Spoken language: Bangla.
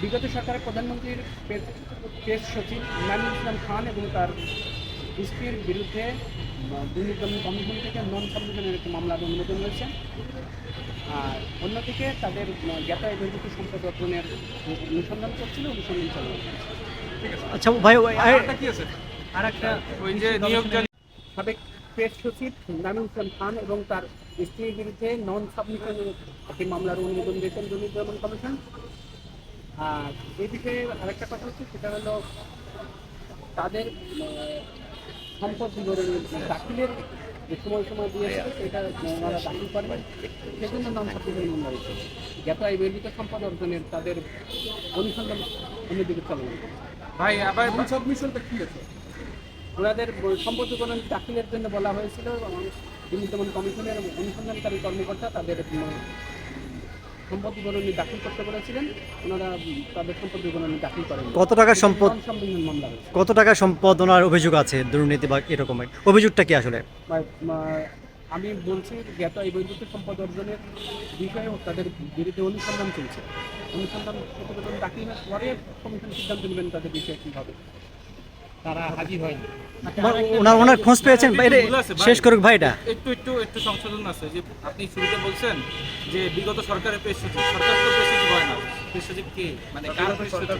বিগত সরকারের প্রধানমন্ত্রীর প্রেস- সচিব ইমরানুল ইসলাম খান এবং তার স্ত্রীর বিরুদ্ধে দুর্নীতি কমিশন থেকে নন সাবমিশনের একটি মামলার অনুমোদন রয়েছে আর অন্যদিকে তাদের আহ, জ্ঞাত বৈদ্যুতিক সম্পদ অর্জনের অনুসন্ধান করছিল অনুসন্ধান হচ্ছে। আচ্ছা ভাই ওই- আর- কি আছে? আর একটা ওই যে নিয়োগ সাবেক প্রেস সচিব ইমরানুল ইসলাম খান এবং তার স্ত্রীর বিরুদ্ধে নন সাবমিশনের একটি মামলার অনুমোদন দিয়েছেন দুর্নীতি দমন কমিশন। আর এই বিষয়ে আরেকটা কথা হচ্ছে সেটা হলো তাদের সম্পদ বিবরণী দাখিলের যে সময় সময় দিয়েছে সেটা ওনারা দাখিল করেন। সেজন্য নন সাবমিশন মামলা হয়েছে এই বর্ধিত সম্পদ অর্জনের তাদের অনুসন্ধান অন্যদিকে হচ্ছে। ভাই আবার সাবমিশনটা কি আছে? ওনাদের সম্পদ বিবরণ দাখিলের জন্য বলা হয়েছিল দুর্নীতিমন কমিশনের অনুসন্ধানকারী কর্মকর্তা তাদের উম, সম্পদ বিবরণী দাখিল করতে বলেছিলেন। ওনারা তাদের সম্পদ বিবরণী দাখিল করেন। কত টাকার সম্পদ মামলা কত টাকা সম্পাদনার অভিযোগ আছে দুর্নীতি বা এরকম? অভিযোগটা কি আসলে? আমি বলছি জ্ঞাত এই বৈদ্যুতিক সম্পদ অর্জনের বিষয়ে তাদের বিরুদ্ধে অনুসন্ধান চলছে। অনুসন্ধান প্রতিবেদন দাখিল হওয়ার পরে কমিশন সিদ্ধান্ত নেবেন তাদের বিষয়ে কী হবে। তারা হাজির হয়নি। ওনার ওনার খোঁজ পেয়েছেন? বাইরে ভাই। শেষ করুক ভাই এটা একটু একটু একটু সংশোধন আছে। যে আপনি শুরুতে বলছেন যে বিগত সরকারের পেশ সচিব সরকার তো পেশ সচিব হয় না। পেশ সচিব কে? মানে কার পেশ সচিব